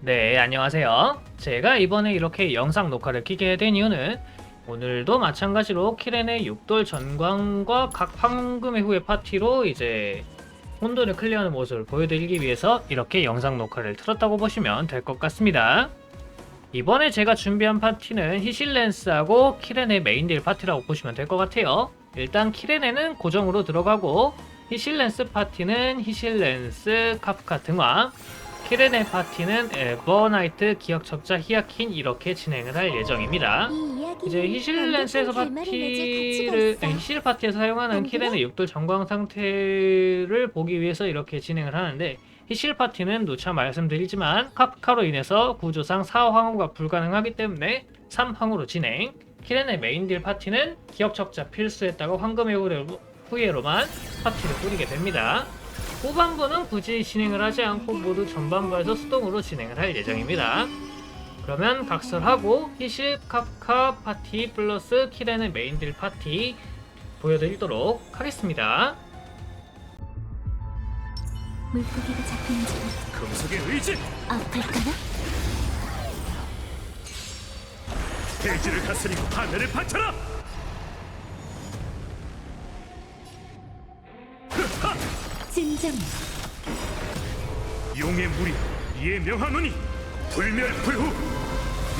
네, 안녕하세요. 제가 이번에 이렇게 영상 녹화를 키게 된 이유는 오늘도 마찬가지로 키렌의 6돌 전광과 각 황금의 후의 파티로 이제 혼돈을 클리어하는 모습을 보여드리기 위해서 이렇게 영상 녹화를 틀었다고 보시면 될 것 같습니다. 이번에 제가 준비한 파티는 히실랜스하고 키렌의 메인딜 파티라고 보시면 될 것 같아요. 일단 키렌에는 고정으로 들어가고 히실랜스 파티는 히실랜스 카프카 등화 키렌의 파티는 에버나이트 기억 첩자 히아킨 이렇게 진행을 할 예정입니다. 이제 히실랜스에서 파티를 아니, 히실 파티에서 사용하는 키렌의 6돌 전광 상태를 보기 위해서 이렇게 진행을 하는데 히실 파티는 누차 말씀드리지만 카프카로 인해서 구조상 4황후가 불가능하기 때문에 3황후로 진행 키렌의 메인딜 파티는 기억 첩자 필수했다가 황금의 후레로- 후예로만 파티를 꾸리게 됩니다. 후반부는 굳이 진행을 하지 않고 모두 전반부에서 수동으로 진행을 할 예정입니다. 그러면 각설하고 히실 카프카 파티 플러스 키렌의 메인딜 파티 보여드리도록 하겠습니다. 물고기가 잡히는지 금속의 의지 아플까나? 대지를 다스리고 하늘을 바쳐라 진정 용의 무리 이에 명하노니 불멸불후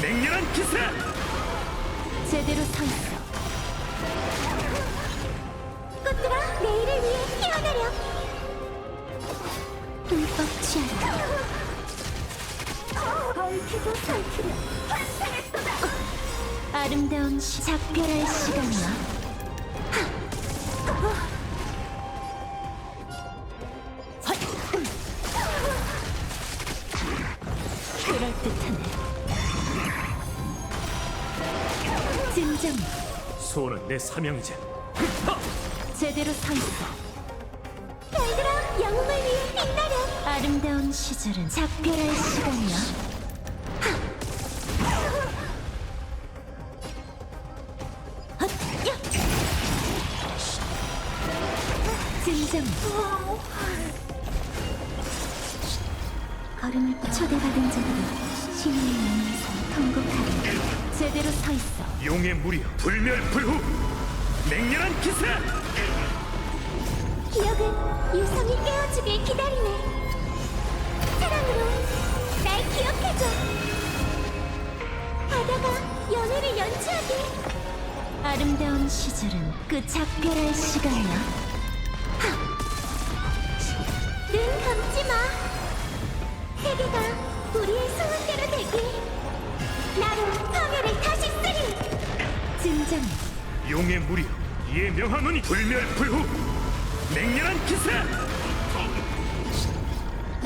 맹렬한 기세! 제대로 서. 있어 꽃들아 내일을 위해 피어나려. 불법 취하라 얽히고 설키려. 아름다운 시 작별할 시간이야. 그럴듯하 진정 소원은 내 사명이자 제대로 서 있어. 별들아, 영웅을 위해 빛나려. 아름다운 시절은 작별할 시간이야. 하! 헛! 야! 진정. 걸음을 초대받은 자들이 신의 영에서 통곡하리. 제대로 서 있어. 용의 무리 불멸불후 맹렬한 기세 기억은 유성이 깨워주길 기다리네. 사랑으로 날 기억해줘. 바다가 연애를 연주하게. 아름다운 시절은 그 작별할 시간이야. 하! 눈 감지 마. 세계가 우리의 소원대로 되길. 나로 파멸을 다시 쓰리. 진정. 용의 무리 이에 명하노니 불멸불후 맹렬한 기세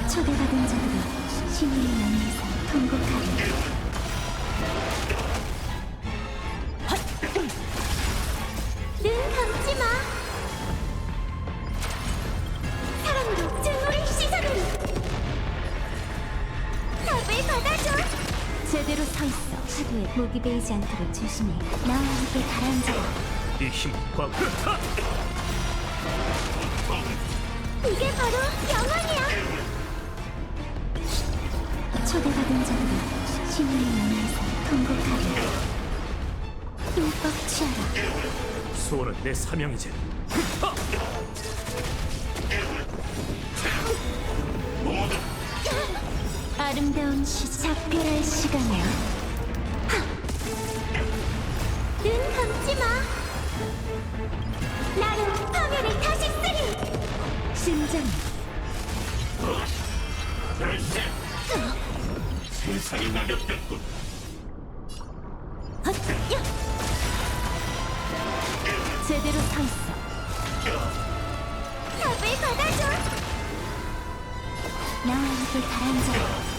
초대받은 자들이 신의 영에서 통곡하리. 제대로 서 있어. 하루에 목이 베이지 않도록 조심해. 나와 함께 가라앉아. 이 힘은 과거 하! 이게 바로 영원이야. 초대받은 자들이 신의 영에서 통곡하리. 불법 취하라. 소원은 내 사명이자 아름다운 시 작별할 시간이야. 하! 눈 감지 마. 나로 파멸을 다시 쓰리. 진정. 세상이 낙엽됐군! 제대로 서 있어. 답을 받아줘. 나와 함께 가라앉아.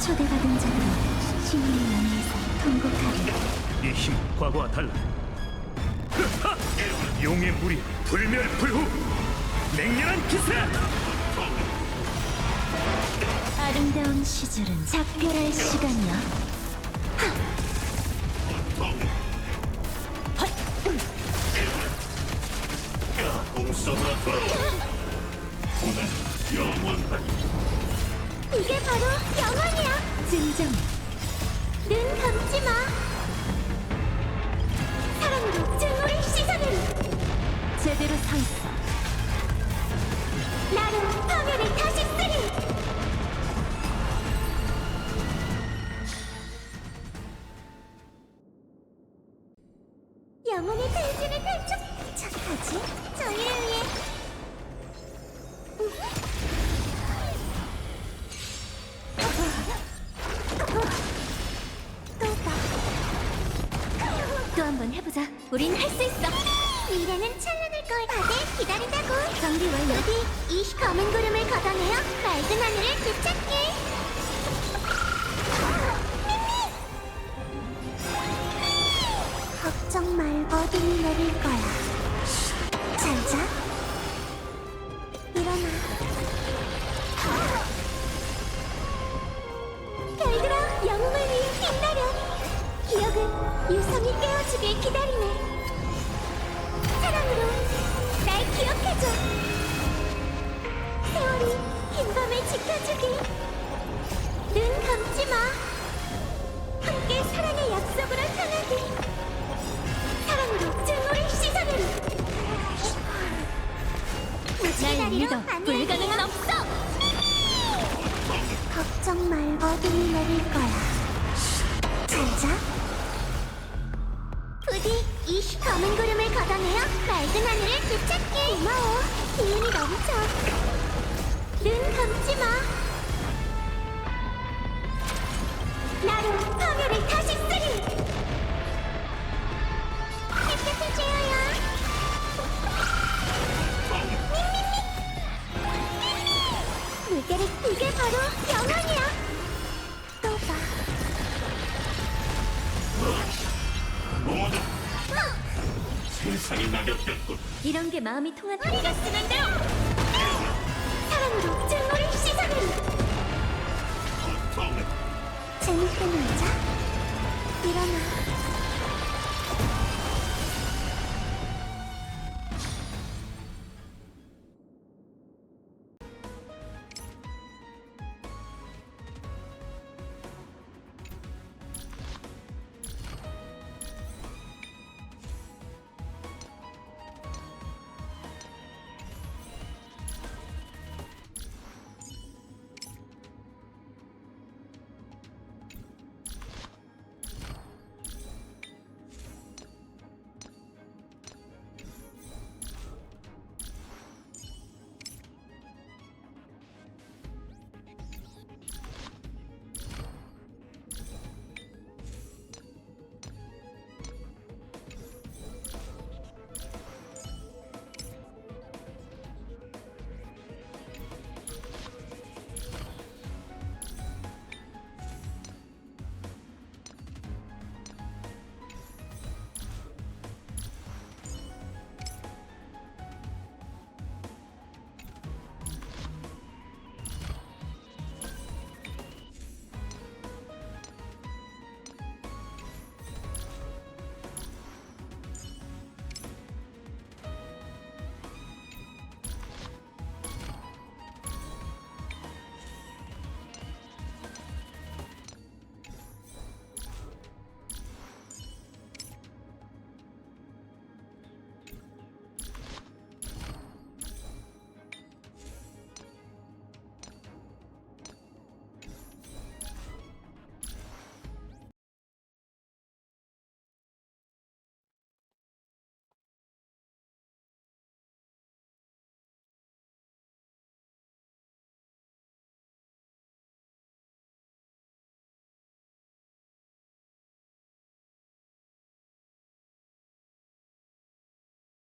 초대받은 자들이 신의 영에서 통곡하리. 이 힘은 과거와 달라 하! 용의 무리 불멸불후 맹렬한 기세 아름다운 시절은 작별할 시간이야. 공성으로 오늘 이게 바로 영원이야. 진정. 눈 감지 마. 사랑으로 증오를 씻어내리. 제대로 서 있어. 나로 파멸을 다시 쓰리. 영혼의 대지를 펼쳐 착하지? 저희를 위해 한번 해보자. 우린 할 수 있어. 미래는 찬란할 걸 다들 기다린다고. 정리 완료. 어디 이 검은 구름을 걷어내어 맑은 하늘을 되찾게. 걱정 말고 눈이 내릴 지켜주길. 눈 감지 마. 함께 사랑의 약속으로 향하길. 사랑으로 증오를 씻어내리. 날 믿어. 불가능은 없어. 걱정 말고 눈이 내릴 거야. 잘 자. 부디 이 검은 구름을 걷어내어 맑은 하늘을 되찾게. 고마워. 기운이 넘쳐. 눈 감지 마. 나로 파멸을 다시 쓰리. 햇볕을 쬐어요. 물결이 이게 바로 영원이야. 또 봐. 모두 세상이 낙엽됐군 이런 게 마음이 통한 우리가 쓰는 대로 행동으로 증오를 시작해! 재밌게 놀자. 일어나.